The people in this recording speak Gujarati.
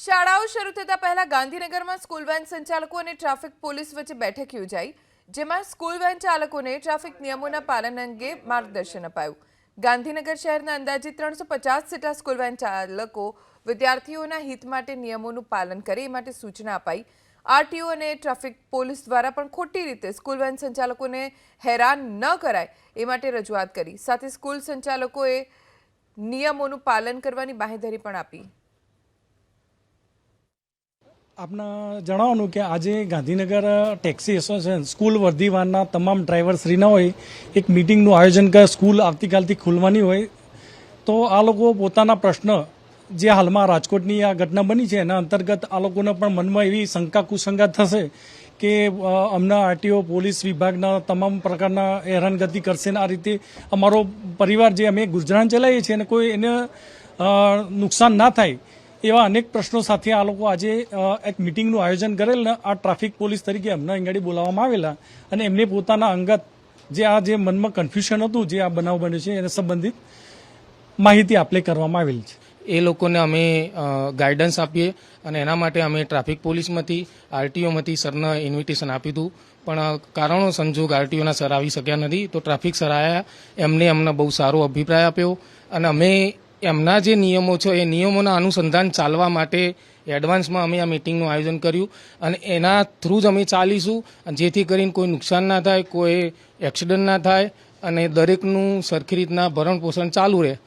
શાળાઓ શરૂ થતા પહેલા ગાંધીનગરમાં સ્કૂલ વેન સંચાલકો અને ટ્રાફિક પોલીસ વચ્ચે બેઠક યોજાઈ, જેમાં સ્કૂલ વેન ચાલકોને ટ્રાફિક નિયમોના પાલન અંગે માર્ગદર્શન અપાયું. ગાંધીનગર શહેરના અંદાજે ત્રણસો પચાસ જેટલા સ્કૂલ વેન ચાલકો વિદ્યાર્થીઓના હિત માટે નિયમોનું પાલન કરે એ માટે સૂચના અપાઈ. આરટીઓ અને ટ્રાફિક પોલીસ દ્વારા પણ ખોટી રીતે સ્કૂલ વેન સંચાલકોને હેરાન ન કરાય એ માટે રજૂઆત કરી. સાથે સ્કૂલ સંચાલકોએ નિયમોનું પાલન કરવાની બાહેધરી પણ આપી. આપને જણાવવાનું કે આજે ગાંધીનગર ટેક્સી એસોસિએશન સ્કૂલ વર્ધીવાનના તમામ ડ્રાઈવરશ્રીના હોય, એક મિટિંગનું આયોજન કરે, સ્કૂલ આવતીકાલથી ખુલવાની હોય. તો આ લોકો પોતાના પ્રશ્ન જે હાલમાં રાજકોટની આ ઘટના બની છે, એના અંતર્ગત આ લોકોને પણ મનમાં એવી શંકા કુશંકા થશે કે અમના આરટીઓ, પોલીસ વિભાગના તમામ પ્રકારના હેરાનગતિ કરશે ને આ રીતે અમારો પરિવાર જે અમે ગુજરાન ચલાવીએ છીએ અને કોઈ એને નુકસાન ના થાય એવા અનેક પ્રશ્નો સાથે આ લોકો આજે એક મિટિંગનું આયોજન કરેલ ને આ ટ્રાફિક પોલીસ તરીકે એમના અંગાડી બોલાવવામાં આવેલા અને એમને પોતાના અંગત જે આ જે મનમાં કન્ફ્યુઝન હતું, જે આ બનાવ બન્યો છે, એને સંબંધિત માહિતી આપલે કરવામાં આવેલી છે. એ લોકોને અમે ગાઈડન્સ આપીએ અને એના માટે અમે ટ્રાફિક પોલીસમાંથી, આરટીઓમાંથી સરને ઇન્વિટેશન આપ્યું હતું. પણ કારણો સંજોગ આરટીઓના સર આવી શક્યા નથી. તો ટ્રાફિક સર આવ્યા એમને અમને બહુ સારો અભિપ્રાય આપ્યો અને અમે એમના જે નિયમો છે, એ નિયમોના અનુસંધાન ચાલવા માટે એડવાન્સમાં અમે આ મિટિંગનું આયોજન કર્યું અને એના થ્રુ જ અમે ચાલીશું. જેથી કરીને કોઈ નુકસાન ના થાય, કોઈ એક્સિડન્ટ ના થાય અને દરેકનું સરખી રીતના ભરણ પોષણ ચાલુ રહે.